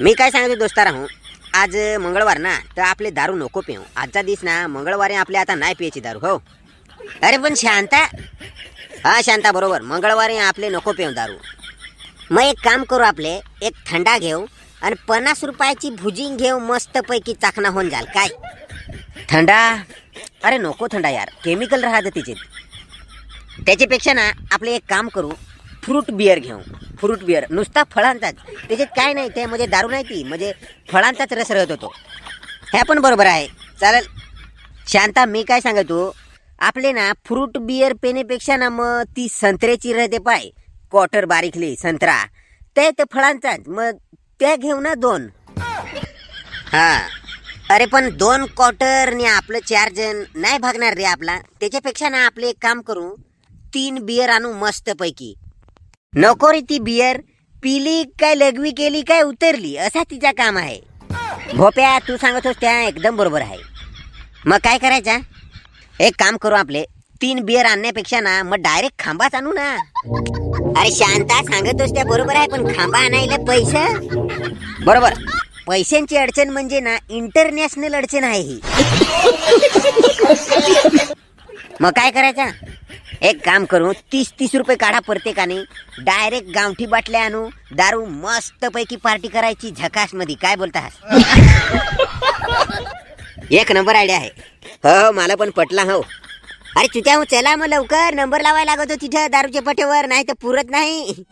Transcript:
मी काय सांगतो दोस्तारा हो? आज मंगळवार ना तर आपले दारू नको पिऊ. आजचा दिस ना मंगळवारी आपले आता नाही पियाची दारू हो? अरे पण शांता हा शांता बरोबर. मंगळवारी आपले नको पिऊ दारू. मग एक काम करू आपले एक थंडा घेऊ आणि पन्नास रुपयाची भुजिंग घेऊ मस्तपैकी चाकणा होऊन जाल. काय? थंडा? अरे नको थंडा यार. केमिकल राहतं तिचे. त्याच्यापेक्षा ना आपले एक काम करू फ्रूट बिअर घेऊ. Fruit beer. नुसता फळांचाच. त्याच्यात काय नाही त्यामध्ये म्हणजे दारू नाही ती म्हणजे फळांचाच रस राहत होतो. हे पण बरोबर आहे. चालेल. शांता मी काय सांगतो? आपले ना फ्रूट बिअर पेण्यापेक्षा ना मग ती संत्र्याची राहते पाय. क्वार्टर बारीकली संत्रा. ते तर फळांचाच. मग त्या घेऊ ना दोन. हा. अरे पण दोन क्वार्टरने आपलं चार जण नाही भागणार रे आपला. त्याच्यापेक्षा ना आपले एक काम करू. तीन बियर आणू मस्त पैकी नको रे ती बियर. पिली काय लघवी केली काय उतरली असा तिचा काम आहे. भोप्या तू सांगत होस त्या एकदम बरोबर आहे. मग काय करायचा एक काम करू आपले. तीन बियर आणण्यापेक्षा ना मग डायरेक्ट खांबाच आणू ना. अरे शांता सांगतोस त्या बरोबर आहे पण खांबा आणायला पैसा? बरोबर. पैशांची अडचण म्हणजे ना इंटरनॅशनल अडचण आहे ही. मग काय करायचा एक काम करू तीस तीस रुपये काढा प्रत्येकाने डायरेक्ट गावठी बाटल्या आणू दारू मस्त पैकी पार्टी करायची झकासमध्ये काय बोलता? एक नंबर आयडिया आहे. हो हो मला पण पटला हो. अरे चुत्या चला मग लवकर. नंबर लावायला लागतो तिथं दारूच्या पटेवर. नाही तर पुरत नाही.